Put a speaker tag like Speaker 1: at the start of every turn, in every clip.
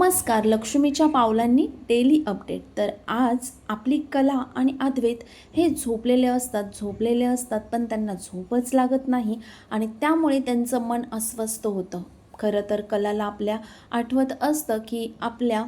Speaker 1: नमस्कार लक्ष्मीच्या पावलांनी daily update तर आज आपली कला आणि अद्वैत हे झोपलेले असतात झोपलेले असतात पण त्यांना झोपच लागत नाही आणि त्यामुळे त्यांचं मन अस्वस्थ होतं. खरं तर कलाला आपल्या आठवत असतं की आपल्या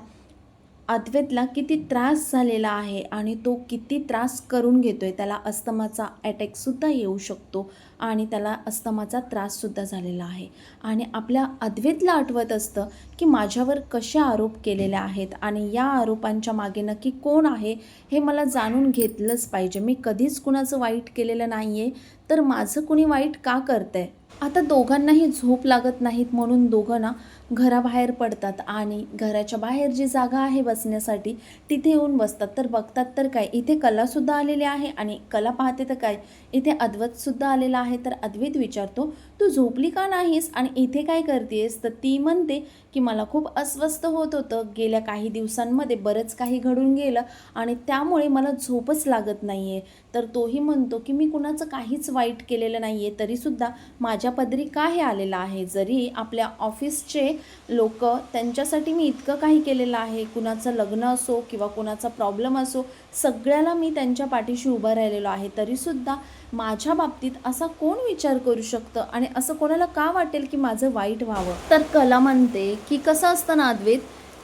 Speaker 1: अद्वैतला किती त्रास झालेला आहे आणि तो किती त्रास करून घेतो आहे त्याला अस्तमाचा अटॅकसुद्धा येऊ शकतो आणि त्याला अस्तमाचा त्राससुद्धा झालेला आहे. आणि आपल्या अद्वैतला आठवत असतं की माझ्यावर कसे आरोप केलेले आहेत आणि या आरोपांच्या मागे नक्की कोण आहे हे मला जाणून घेतलंच पाहिजे. मी कधीच कुणाचं वाईट केलेलं नाही आहे तर माझं कुणी वाईट का करतंय? आता दोघांनाही झोप लागत नाहीत म्हणून दोघं ना घराबाहेर पडतात आणि घराच्या बाहेर जी जागा आहे बसण्यासाठी तिथे येऊन बसतात. तर बघतात तर काय इथे कलासुद्धा आलेली आहे आणि कला पाहते तर काय इथे अद्वैतसुद्धा आलेला आहे. तर अद्वैत विचारतो तू झोपली का नाहीस आणि इथे काय करतेस? तर ती म्हणते की मला खूप अस्वस्थ होत होतं. गेल्या काही दिवसांमध्ये बरंच काही घडून गेलं आणि त्यामुळे मला झोपच लागत नाही आहे तर तोही म्हणतो की मी कुणाचं काहीच वाईट केलेलं नाही आहे तरीसुद्धा माझ्या पदरी का हे आलेलं आहे? जरी आपल्या ऑफिसचे लोक त्यांच्यासाठी मी इतकं काही केलेलं आहे कुणाचं लग्न असो किंवा कुणाचा प्रॉब्लेम असो सगळ्याला मी त्यांच्या पाठीशी उभं राहिलेलो आहे. तरीसुद्धा माझ्या बाबतीत असा कोण विचार करू शकतं? आणि असं कोणाला का वाटेल की माझं वाईट व्हावं? तर कला म्हणते की कसं असतं ना अद्वैत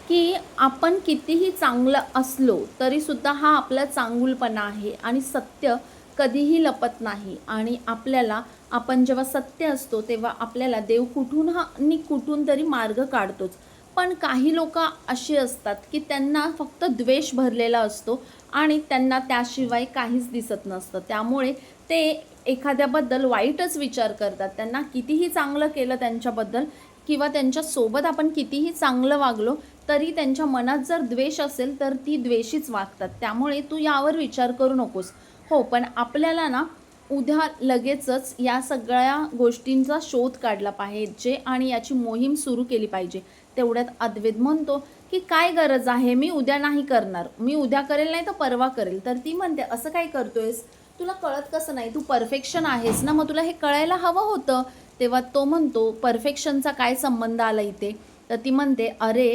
Speaker 1: की आपण कितीही चांगलं असलो तरीसुद्धा हा आपला चांगुलपणा आहे. आणि सत्य कधीही लपत नाही. आणि आपल्याला आपण जेव्हा सत्य असतो तेव्हा आपल्याला देव कुठून हा आणि कुठून तरी मार्ग काढतोच. पण काही लोक अशी असतात की त्यांना फक्त द्वेष भरलेला असतो आणि त्यांना त्याशिवाय काहीच दिसत नसतं. त्यामुळे ते एखाद्याबद्दल वाईटच विचार करतात. त्यांना कितीही चांगलं केलं त्यांच्याबद्दल किंवा त्यांच्यासोबत आपण कितीही चांगलं वागलो तरी त्यांच्या मनात जर द्वेष असेल तर ती द्वेषीच वागतात. त्यामुळे तू यावर विचार करू नकोस. हो पण आपल्याला ना उद्या लगेचच या सगळ्या गोष्टींचा शोध काढला पाहिजे आणि याची मोहीम सुरू केली पाहिजे. तेवढ्यात अद्वैत म्हणतो की काय गरज आहे? मी उद्या नाही करणार. मी उद्या करेल नाही तर परवा करेल. तर ती म्हणते असं काय करतोयस? तुला कळत कसं नाही? तू परफेक्शन आहेस ना. मग तुला हे कळायला हवं होतं. तेव्हा तो म्हणतो परफेक्शनचा काय संबंध आला इथे? तर ती म्हणते अरे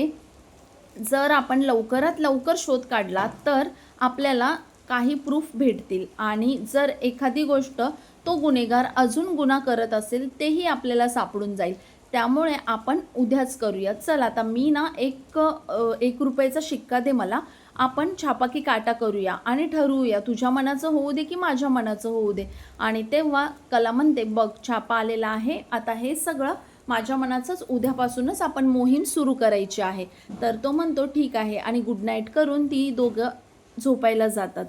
Speaker 1: जर आपण लवकरात लवकर शोध काढला तर आपल्याला काही प्रूफ भेटतील. आणि जर एखादी गोष्ट तो गुन्हेगार अजून गुन्हा करत असेल तेही आपल्याला सापडून जाईल. त्यामुळे आपण उद्याच करूया. चल आता मी ना एक एक रुपयाचा शिक्का दे मला. आपण छापाकी काटा करूया आणि ठरवूया. तुझ्या मनाचं होऊ दे की माझ्या मनाचं होऊ दे. आणि तेव्हा कला म्हणते बघ छापा आलेला आहे. आता हे सगळं माझ्या मनाचंच. उद्यापासूनच आपण मोहीम सुरू करायची आहे. तर तो म्हणतो ठीक आहे. आणि गुड नाईट करून ती दोघं झोपायला जातात.